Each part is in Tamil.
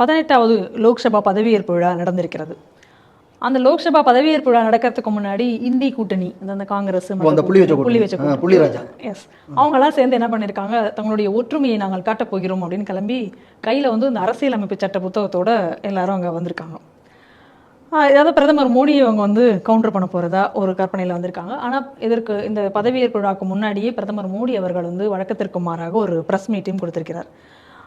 பதினெட்டாவது லோக்சபா பதவியேற்பு விழா நடந்திருக்கிறது. அந்த லோக்சபா பதவியேற்பு விழா நடக்கிறதுக்கு முன்னாடி இந்தி கூட்டணி அந்த காங்கிரஸ் புள்ளி வச்ச. புள்ளி. எஸ் அவங்களாம் சேர்ந்து என்ன பண்ணியிருக்காங்க தங்களுடைய ஒற்றுமையை நாங்கள் காட்டப் போகிறோம் அப்படின்னு கிளம்பி கையில் வந்து இந்த அரசியலமைப்பு சட்ட புத்தகத்தோட எல்லாரும் அங்கே வந்திருக்காங்க. ஆஹ் ஏதாவது பிரதமர் மோடியை அவங்க வந்து கவுண்டர் பண்ண போகிறதா ஒரு கற்பனையில் வந்திருக்காங்க. ஆனால் இதற்கு இந்த பதவியேற்பு விழாக்கு முன்னாடியே பிரதமர் மோடி அவர்கள் வந்து வழக்கத்திற்கு மாறாக ஒரு ப்ரெஸ் மீட்டையும் கொடுத்திருக்கிறார்.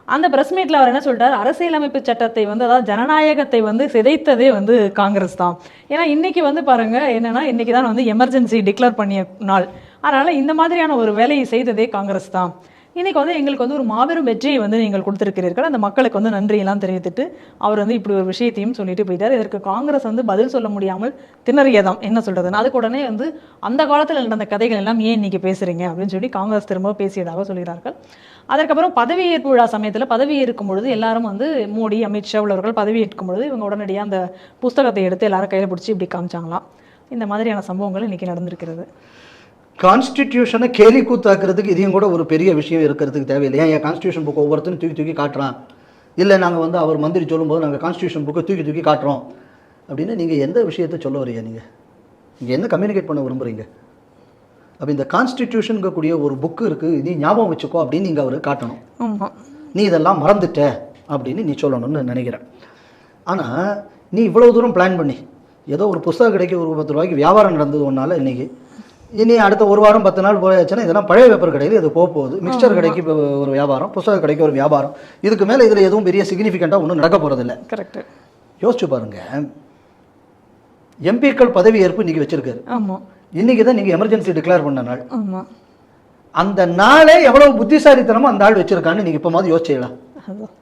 அந்த ப்ரெஸ் மீட்டில் அவர் என்ன சொல்லிட்டார் அரசியலமைப்பு சட்டத்தை வந்து அதாவது ஜனநாயகத்தை வந்து சிதைத்ததே வந்து காங்கிரஸ் தான். ஏன்னா இன்றைக்கி வந்து பாருங்கள் என்னென்னா இன்றைக்கி தான் வந்து எமர்ஜென்சி டிக்ளேர் பண்ணிய நாள். அதனால் இந்த மாதிரியான ஒரு வேலையை செய்ததே காங்கிரஸ் தான். இன்றைக்கி வந்து எங்களுக்கு வந்து ஒரு மாபெரும் வெற்றியை வந்து நீங்கள் கொடுத்துருக்கிறீர்கள். அந்த மக்களுக்கு வந்து நன்றியெல்லாம் தெரிவித்துட்டு அவர் வந்து இப்படி ஒரு விஷயத்தையும் சொல்லிட்டு போயிட்டார். இதற்கு காங்கிரஸ் வந்து பதில் சொல்ல முடியாமல் திணறியதாம். என்ன சொல்கிறதுன்னு அதுக்கு உடனே வந்து அந்த காலத்தில் நடந்த கதைகள் எல்லாம் ஏன் இன்னைக்கு பேசுறீங்க? அப்படின்னு சொல்லி காங்கிரஸ் திரும்ப பேசியதாக சொல்கிறார்கள். அதற்கப்புறம் பதவியேற்பு விழா சமயத்தில் பதவி ஏற்கும் பொழுது எல்லாரும் வந்து மோடி அமித்ஷா உள்ளவர்கள் பதவி ஏற்கும் பொழுது இவங்க உடனடியாக அந்த புஸ்தகத்தை எடுத்து எல்லாரும் கையில் பிடிச்சி இப்படி காமிச்சாங்களாம். இந்த மாதிரியான சம்பவங்கள் இன்றைக்கி நடந்திருக்கிறது. கான்ஸ்டிடியூஷனை கேலி கூத்தாக்குறதுக்கு இதையும் கூட ஒரு பெரிய விஷயம் இருக்கிறதுக்கு தேவையில்லை. ஏன் என் கான்ஸ்டியூஷன் புக்கை ஒவ்வொருத்தரும் தூக்கி தூக்கி காட்டுறான்? இல்லை நாங்கள் வந்து அவர் மந்திரி சொல்லும்போது நாங்கள் கான்ஸ்டியூஷன் புக்கை தூக்கி தூக்கி காட்டுறோம். அப்படின்னு நீங்கள் எந்த விஷயத்தை சொல்ல வரீங்க நீங்கள் நீங்கள் என்ன கம்யூனிகேட் பண்ண விரும்புகிறீங்க அப்போ இந்த கான்ஸ்டிடியூஷனுங்கக்கூடிய ஒரு புக்கு இருக்குது நீ ஞாபகம் வச்சுக்கோ அப்படின்னு நீங்கள் அவருக்கு காட்டணும். நீ இதெல்லாம் மறந்துட்ட அப்படின்னு நீ சொல்லணும்னு நினைக்கிறேன். ஆனால் நீ இவ்வளோ தூரம் பிளான் பண்ணி ஏதோ ஒரு புஸ்தக கடைக்கு ஒரு பத்து ரூபாய்க்கு வியாபாரம் நடந்தது ஒன்றால் இன்னைக்கு இனி அடுத்த ஒரு வாரம் பத்து நாள் போயாச்சுன்னா இதெல்லாம் பழைய பேப்பர் கடையில் இது போக போகுது மிக்சர் கடைக்கு ஒரு வியாபாரம் புஸ்தக கடைக்கு ஒரு வியாபாரம். இதுக்கு மேலே இதில் எதுவும் பெரிய சிக்னிஃபிகண்ட்டாக ஒன்றும் நடக்க போகிறதில்ல கரெக்ட் யோசிச்சு பாருங்க. எம்பிக்கள் பதவியேற்பு இன்னைக்கு வச்சிருக்காரு. ஆமா. இன்னைக்கு தான் நீங்கள் எமர்ஜென்சி டிக்ளேர் பண்ண நாள். ஆமா. அந்த நாளே எவ்வளவு புத்திசாலித்தனமா அந்த ஆள் வச்சிருக்கான்னு நீங்க இப்போ மாதிரி அதான்.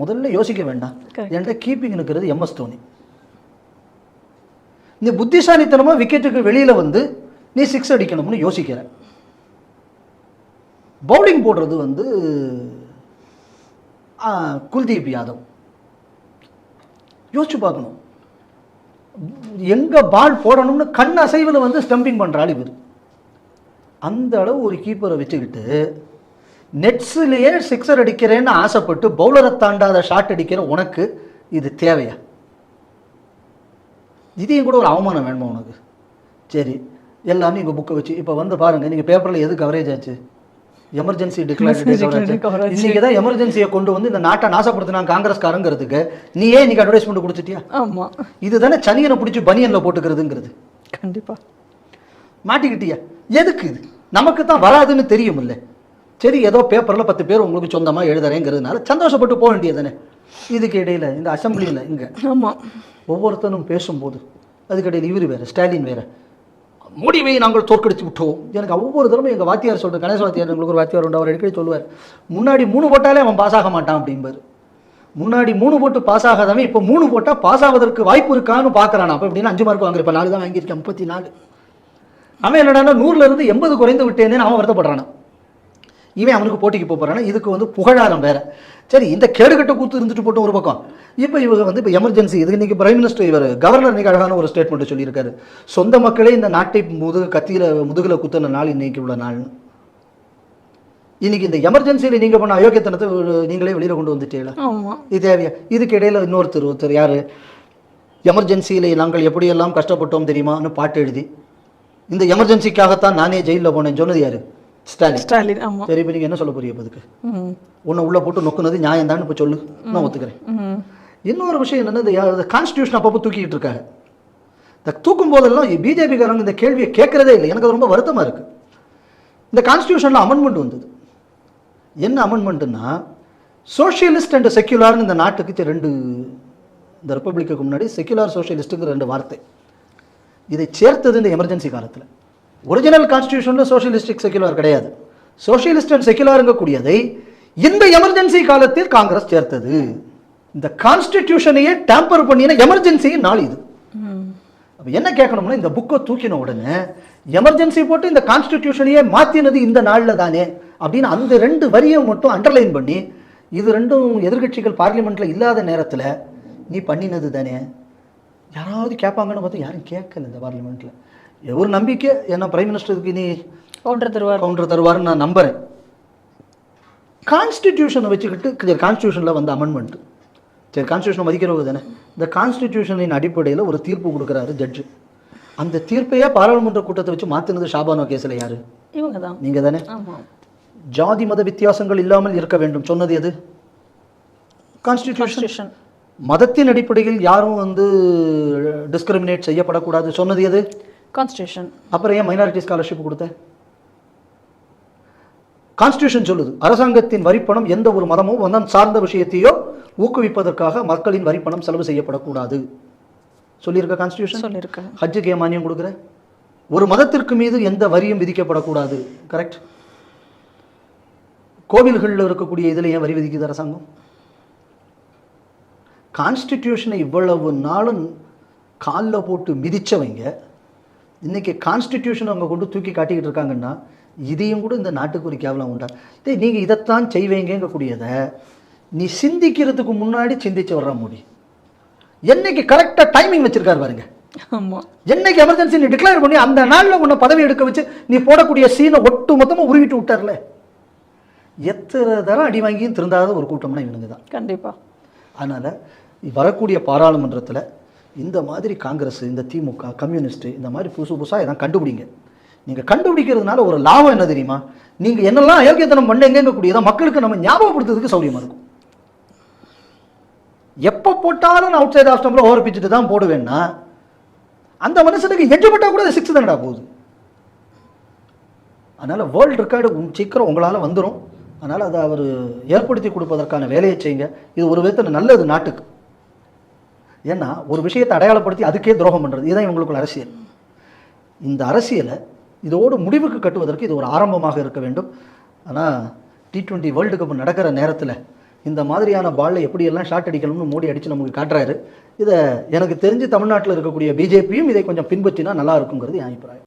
முதல்ல யோசிக்க வேண்டாம். என்கிட்ட கீப்பிங் இருக்கிறது எம்எஸ் தோனி. நீ புத்திசாலித்தனமாக விக்கெட்டுக்கு வெளியில் வந்து நீ சிக்ஸ் அடிக்கணும்னு யோசிக்கிற. பவுலிங் போடுறது வந்து குல்தீப் யாதவ். யோசிச்சு பார்க்கணும். எங்கே பால் போடணும்னு கண் அசைவில் வந்து ஸ்டம்பிங் பண்றாள் இவர். அந்த அளவு ஒரு கீப்பரை வச்சுக்கிட்டு நெட்ஸ்லேயே சிக்ஸர் அடிக்கிறேன்னு ஆசைப்பட்டு பவுலரை தாண்டாத ஷாட் அடிக்கிற உனக்கு இது தேவையா? இதையும் கூட ஒரு அவமானம் வேணுமா உனக்கு? சரி எல்லாமே இங்கே புக்கை வச்சு இப்போ வந்து பாருங்க நீங்கள் பேப்பரில் எது கவரேஜ் ஆச்சு? எமர்ஜென்சி. டிக்ளேர் இன்னைக்கு தான் எமர்ஜென்சியை கொண்டு வந்து இந்த நாட்டை நாசப்படுத்தினாங்க காங்கிரஸ்காரங்கிறதுக்கு நீ ஏன் இன்னைக்கு அட்வர்டைஸ்மெண்ட் கொடுத்துட்டியா? ஆமா. இதுதானே சனியனை பிடிச்சி பனியனில் போட்டுக்கிறதுங்கிறது. கண்டிப்பா. மாட்டிக்கிட்டியா? எதுக்கு இது? நமக்கு தான் வராதுன்னு தெரியுமில்ல. சரி ஏதோ பேப்பரில் பத்து பேர் உங்களுக்கு சொந்தமாக எழுதுறேங்கிறதுனால சந்தோஷப்பட்டு போக வேண்டியதானே இதுக்கு இடையில இந்த அசம்பிளியில் இங்கே ஆமா. ஒவ்வொருத்தனும் பேசும்போது அதுக்கிடையில் இவர் வேறு ஸ்டாலின் வேறு. முடிவை நாங்கள் தோற்கடித்து விட்டோம். எனக்கு ஒவ்வொரு தடவை எங்கள் வாத்தியார் சொல்கிற கணேச வாத்தியார் எங்களுக்கு ஒரு வாத்தியார் உண்டு அவர் அடிக்கடி சொல்லுவார் முன்னாடி மூணு போட்டாலே அவன் பாஸ் ஆக மாட்டான் அப்படிம்பார். முன்னாடி மூணு போட்டு பாஸ் ஆகாதவன் இப்போ மூணு போட்டால் பாஸ் ஆவதற்கு வாய்ப்பு இருக்கான்னு பார்க்குறான் அப்போ எப்படின்னா அஞ்சு மார்க் வாங்குற இப்போ நாலு தான் வாங்கியிருக்கேன் முப்பத்தி நாலு. அவன் என்னடான்னா நூறுல இருந்து எண்பது குறைந்து விட்டேனேன்னு அவன் வருத்தப்படுறானா இவன் அவனுக்கு போட்டிக்கு போக போறானா? இதுக்கு வந்து புகழாரம் வேற. சரி இந்த கேடுகட்ட கூத்து இருந்துட்டு போட்டு ஒரு பக்கம். இப்போ இவங்க வந்து இப்போ எமர்ஜென்சி இது இன்னைக்கு பிரைம் மினிஸ்டர் இவர் கவர்னர் இன்னைக்கு அழகான ஒரு ஸ்டேட்மெண்ட் சொல்லியிருக்காரு. சொந்த மக்களே இந்த நாட்டை முதுகு கத்தியில முதுகுல குத்துன நாள் இன்னைக்கு உள்ள நாள்னு இன்னைக்கு இந்த எமர்ஜென்சியில் நீங்க பண்ண அயோக்கியத்தனத்தை நீங்களே வெளியில கொண்டு வந்துட்டீங்களா? இது தேவையா? இதுக்கு இடையில இன்னொருத்தர் ஒருத்தர் யாரு? எமர்ஜென்சியில் நாங்கள் எப்படியெல்லாம் கஷ்டப்பட்டோம் தெரியுமான்னு பாட்டு எழுதி. இந்த எமர்ஜென்சிக்காகத்தான் நானே ஜெயிலில் போனேன் சொன்னது யாரு? ஸ்டாலின். ஸ்டாலின் ஆமா. சரி இப்போ நீங்கள் என்ன சொல்ல போறீங்க ம் உன்னை உள்ள போட்டு நொக்குனது நியாயம் தான் இப்போ சொல்லு. நான் ஒத்துக்கிறேன். இன்னொரு விஷயம் என்னன்னா இந்த கான்ஸ்டியூஷன் அப்பப்போ தூக்கிட்டு இருக்காங்க. இந்த தூக்கும் போதெல்லாம் பிஜேபிக்காரங்க இந்த கேள்வியை கேட்கறதே இல்லை. எனக்கு அது ரொம்ப வருத்தமா இருக்கு. இந்த கான்ஸ்டியூஷனில் அமெண்ட்மெண்ட் வந்தது. என்ன அமெண்ட்மெண்ட்னா சோஷியலிஸ்ட் அண்ட் செக்யுலார்னு இந்த நாட்டுக்கு ரெண்டு இந்த ரிப்பப்ளிக்கு முன்னாடி செக்யுலார் சோஷியலிஸ்ட்டுங்கிற ரெண்டு வார்த்தை. இதை சேர்த்தது இந்த எமர்ஜென்சி காலத்தில். ஒரிஜினல் கான்ஸ்டியூஷனில் சோஷியலிஸ்டிக் செக்யுலார் கிடையாது. சோஷியலிஸ்ட் அண்ட் கூடியதை இந்த எமர்ஜென்சி காலத்தில் காங்கிரஸ் சேர்த்தது. இந்த கான்ஸ்டிடியூஷனையே டேம்பர் பண்ணின எமர்ஜென்சி நாள் இது. என்ன கேட்கணும்னா இந்த புக்கை தூக்கின உடனே எமர்ஜென்சி போட்டு இந்த கான்ஸ்டிடியூஷனையே மாற்றினது இந்த நாளில் தானே அப்படின்னு அந்த ரெண்டு வரியை மட்டும் அண்டர்லைன் பண்ணி இது ரெண்டும் எதிர்க்கட்சிகள் பார்லிமெண்ட்டில் இல்லாத நேரத்தில் நீ பண்ணினது தானே? யாராவது கேட்பாங்கன்னு பார்த்தா யாரும் கேட்கல இந்த பார்லிமெண்ட்டில் ஒரு நம்பிக்கை. ஏன்னா பிரைம் மினிஸ்டருக்கு நீ கவுண்டர் தருவார். கவுண்டர் தருவாருன்னு நான் நம்புறேன். கான்ஸ்டிடியூஷனை வச்சுக்கிட்டு கான்ஸ்டியூஷனில் வந்த அமெண்ட்மெண்ட் சரி கான்ஸ்டியூஷனை மதிக்கிறவங்க தானே. இந்த கான்ஸ்டிடியூஷனின் அடிப்படையில் ஒரு தீர்ப்பு கொடுக்குறாரு ஜட்ஜு அந்த தீர்ப்பையே பாராளுமன்ற கூட்டத்தை வச்சு மாற்றினது ஷாபானோ கேஸில் யாரு? இவங்க தான். நீங்கள் தானே. ஜாதி மத வித்தியாசங்கள் இல்லாமல் இருக்க வேண்டும். சொன்னது எது? கான்ஸ்டிடியூஷன் மதத்தின் அடிப்படையில் யாரும் வந்து டிஸ்கிரிமினேட் செய்யப்படக்கூடாது. சொன்னது எது? கான்ஸ்டியூஷன் அப்புறம் ஏன் மைனாரிட்டி ஸ்காலர்ஷிப் கொடுத்த? கான்ஸ்டியூஷன் சொல்லுது அரசாங்கத்தின் வரிப்பணம் எந்த ஒரு மதமோ மதம் சார்ந்த விஷயத்தையோ ஊக்குவிப்பதற்காக மக்களின் வரிப்பணம் செலவு செய்யப்படக்கூடாது. சொல்லியிருக்க கான்ஸ்டியூஷன் சொல்லியிருக்கேன் ஹஜ்ஜுக்கு ஏன் மானியம் கொடுக்குற? ஒரு மதத்திற்கு மீது எந்த வரியும் விதிக்கப்படக்கூடாது கரெக்ட் கோவில்களில் இருக்கக்கூடிய இதில் ஏன் வரி விதிக்குது அரசாங்கம்? கான்ஸ்டிடியூஷனை இவ்வளவு நாளும் காலில் போட்டு மிதிச்சவங்க இன்னைக்கு கான்ஸ்டிடியூஷன் அவங்க கொண்டு தூக்கி காட்டிக்கிட்டு இருக்காங்கன்னா இதையும் கூட இந்த நாட்டுக்கு ஒரு கேவலம் உண்டா? டேய் நீங்கள் இதைத்தான் செய்வீங்கக்கூடியதை நீ சிந்திக்கிறதுக்கு முன்னாடி சிந்திச்சு வர்ற முடி. என்னைக்கு கரெக்டாக டைமிங் வச்சிருக்காரு பாருங்க. என்னைக்கு எமர்ஜென்சி நீ டிக்ளேர் பண்ணி அந்த நாளில் உன்னை பதவி எடுக்க வச்சு நீ போடக்கூடிய சீனை ஒட்டு மொத்தமாக உருவிட்டு விட்டார்ல. எத்தனை தரம் அடி வாங்கியும் திருந்தாத ஒரு கூட்டம்னா இவனுங்க தான் கண்டிப்பாக அதனால் வரக்கூடிய பாராளுமன்றத்தில் இந்த மாதிரி காங்கிரஸ் இந்த திமுக கம்யூனிஸ்ட்டு இந்த மாதிரி புதுசு புதுசாக எதாவது கண்டுபிடிங்க. நீங்கள் கண்டுபிடிக்கிறதுனால ஒரு லாபம் என்ன தெரியுமா? நீங்கள் என்னெல்லாம் அயோக்கியத்தனம் பண்ணீங்க கூடியதான் மக்களுக்கு நம்ம ஞாபகப்படுத்துறதுக்கு சௌரியமாக இருக்கும். எப்போ போட்டாலும் நான் அவுட் சைட் ஆஃப் ஸ்டம்பில் ஓவர் பிச்சுட்டு தான் போடுவேன்னா அந்த மனுஷனுக்கு எஞ்சு போட்டால் கூட சிக்ஸ் தானடா போகுது. அதனால் வேர்ல்டு ரெக்கார்டு சீக்கிரம் உங்களால் வந்துடும் அதனால் அதை அவர் ஏற்படுத்தி கொடுப்பதற்கான வேலையை செய்யுங்க. இது ஒரு விதத்தில் நல்லது நாட்டுக்கு. ஏன்னா ஒரு விஷயத்தை அடையாளப்படுத்தி அதுக்கே துரோகம் பண்ணுறது இதுதான் இவங்களுக்குள்ள அரசியல். இந்த அரசியலை இதோடு முடிவுக்கு கட்டுவதற்கு இது ஒரு ஆரம்பமாக இருக்க வேண்டும். ஆனால் டி ட்வெண்ட்டி வேர்ல்டு கப் நடக்கிற நேரத்தில் இந்த மாதிரியான பாலில் எப்படியெல்லாம் ஷாட் அடிக்கணும்னு மோடி அடித்து நமக்கு காட்டுறாரு இதை எனக்கு தெரிஞ்சு தமிழ்நாட்டில் இருக்கக்கூடிய பிஜேபியும் இதை கொஞ்சம் பின்பற்றினா நல்லா இருக்குங்கிறது என் அபிப்பிராயம்.